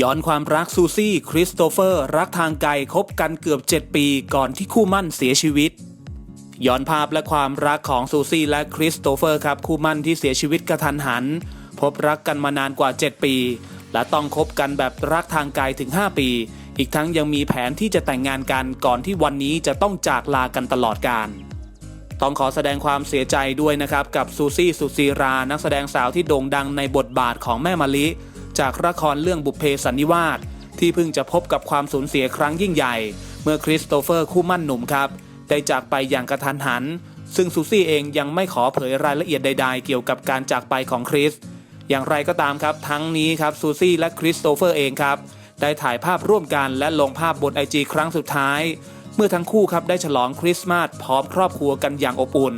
ย้อนความรักซูซี่คริสโตเฟอร์รักทางไกลคบกันเกือบ 7 ปีก่อนที่คู่มั่นเสียชีวิต ย้อนภาพและความรักของซูซี่และคริสโตเฟอร์ครับคู่มั่นที่เสียชีวิตกระทันหัน พบรักกันมานานกว่า 7 ปี และต้องคบกันแบบรักทางไกลถึง 5 ปี อีกทั้งยังมีแผนที่จะแต่งงานกันก่อนที่วันนี้จะต้องจากลากันตลอดกาลต้องขอแสดงความเสียใจด้วยนะครับ กับซูซี่สุซีรา นักแสดงสาวที่โด่งดังในบทบาทของแม่มะลิ จากละครเรื่องบุพเพสันนิวาสที่เพิ่งจะพบกับความสูญเสียครั้งยิ่งใหญ่ เมื่อคริสโตเฟอร์คู่มั่นหนุ่มครับ ได้จากไปอย่างกระทันหัน ซึ่งซูซี่เองยังไม่ขอเผยรายละเอียดใด ๆ เกี่ยวกับการจากไปของคริส อย่างไรก็ตามครับ ทั้งนี้ครับซูซี่และคริสโตเฟอร์เองครับ ได้ถ่ายภาพร่วมกันและลงภาพบนไอจีครั้งสุดท้าย เมื่อทั้งคู่ครับได้ฉลองคริสต์มาสพร้อมครอบครัวกันอย่างอบอุ่น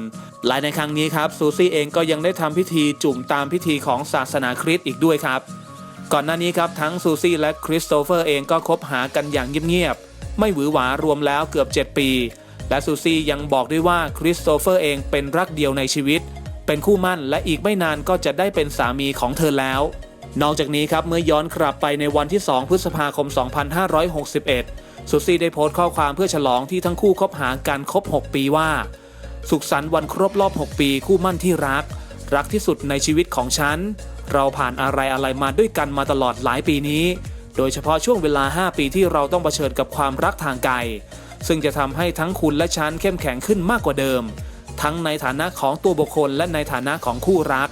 และในครั้งนี้ครับซูซี่เองก็ยังได้ทำพิธีจุ่มตามพิธีของศาสนาคริสต์อีกด้วยครับ ก่อนหน้านี้ครับทั้งซูซี่และคริสโตเฟอร์เองก็คบหากันอย่างเงียบๆไม่หวือหวารวมแล้วเกือบ 7 ปี และซูซี่ยังบอกด้วยว่าคริสโตเฟอร์เองเป็นรักเดียวในชีวิต เป็นคู่มั่นและอีกไม่นานก็จะได้เป็นสามีของเธอแล้ว นอกจากนี้ครับเมื่อย้อนกลับไปในวันที่ 2 พฤษภาคม 2561 ซูซี่ได้โพสต์ข้อความเพื่อฉลองที่ทั้งคู่คบหากันครบ 6 ปีว่า สุขสันต์วันครบรอบ 6 ปี คู่มั่นที่รัก รักที่สุดในชีวิตของฉัน เราผ่านอะไรอะไรมาด้วยกันมาตลอดหลายปีนี้ โดยเฉพาะช่วงเวลา 5 ปีที่เราต้องเผชิญกับความรักทางไกล ซึ่งจะทำให้ทั้งคุณและฉันเข้มแข็งขึ้นมากกว่าเดิม ทั้งในฐานะของตัวบุคคลและในฐานะของคู่รัก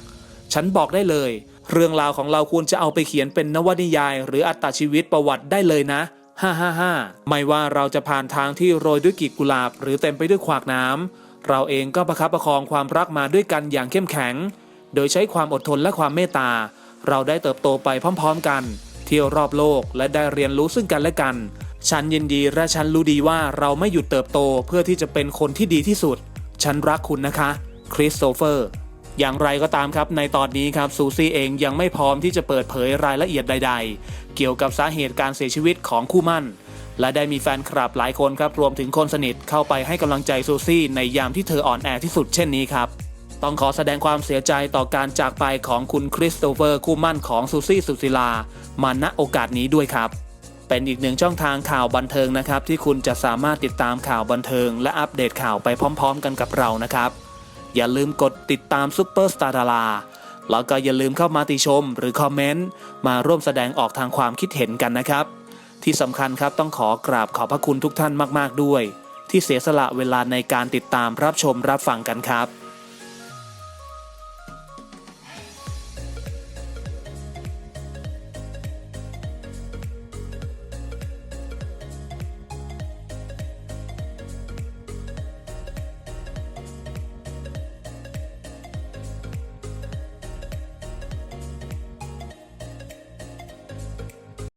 ฉันบอกได้เลย เรื่องราวของเราควรจะเอาไปเขียนเป็นนวนิยาย หรืออัตชีวิตประวัติได้เลยนะฮ่าฮ่าฮ่าไม่ว่าเราจะผ่านทางที่โรยด้วยกีบกุหลาบ หรือเต็มไปด้วยขวากน้ำเราเองก็ประคับประคองความรักมาด้วยกันอย่างเข้มแข็ง โดยใช้ความอดทนและความเมตตา เราได้เติบโตไปพร้อมๆกัน เที่ยวรอบโลกและได้เรียนรู้ซึ่งกันและกัน ฉันยินดีและฉันรู้ดีว่าเราไม่หยุดเติบโตเพื่อที่จะเป็นคนที่ดีที่สุด ฉันรักคุณนะคะ คริสโตเฟอร์ อย่างไรก็ตามครับในตอนนี้ครับซูซี่เองยังไม่พร้อมที่จะเปิดเผยรายละเอียดใด ๆ เกี่ยวกับสาเหตุการเสียชีวิตของคู่มั่นและได้มีแฟนคลับหลายคนครับรวมถึงคนสนิทเข้าไปให้กำลังใจซูซี่ในยามที่เธออ่อนแอที่สุดเช่นนี้ครับ ต้องขอแสดงความเสียใจต่อการจากไปของคุณคริสโตเฟอร์คู่มั่นของซูซี่สุศิลา มาณโอกาสนี้ด้วยครับ เป็นอีกหนึ่งช่องทางข่าวบันเทิงนะครับ ที่คุณจะสามารถติดตามข่าวบันเทิง และอัปเดตข่าวไปพร้อม ๆ กันกับเรานะครับ อย่าลืมกดติดตามซุปเปอร์สตาร์ดาราแล้วก็อย่าลืมเข้ามาติชมหรือคอมเมนต์มาร่วมแสดงออกทางความคิดเห็นกันนะครับ ที่สำคัญครับต้องขอกราบขอบพระคุณทุกท่านมาก ๆ ด้วย ที่เสียสละเวลาในการติดตามรับชมรับฟังกันครับ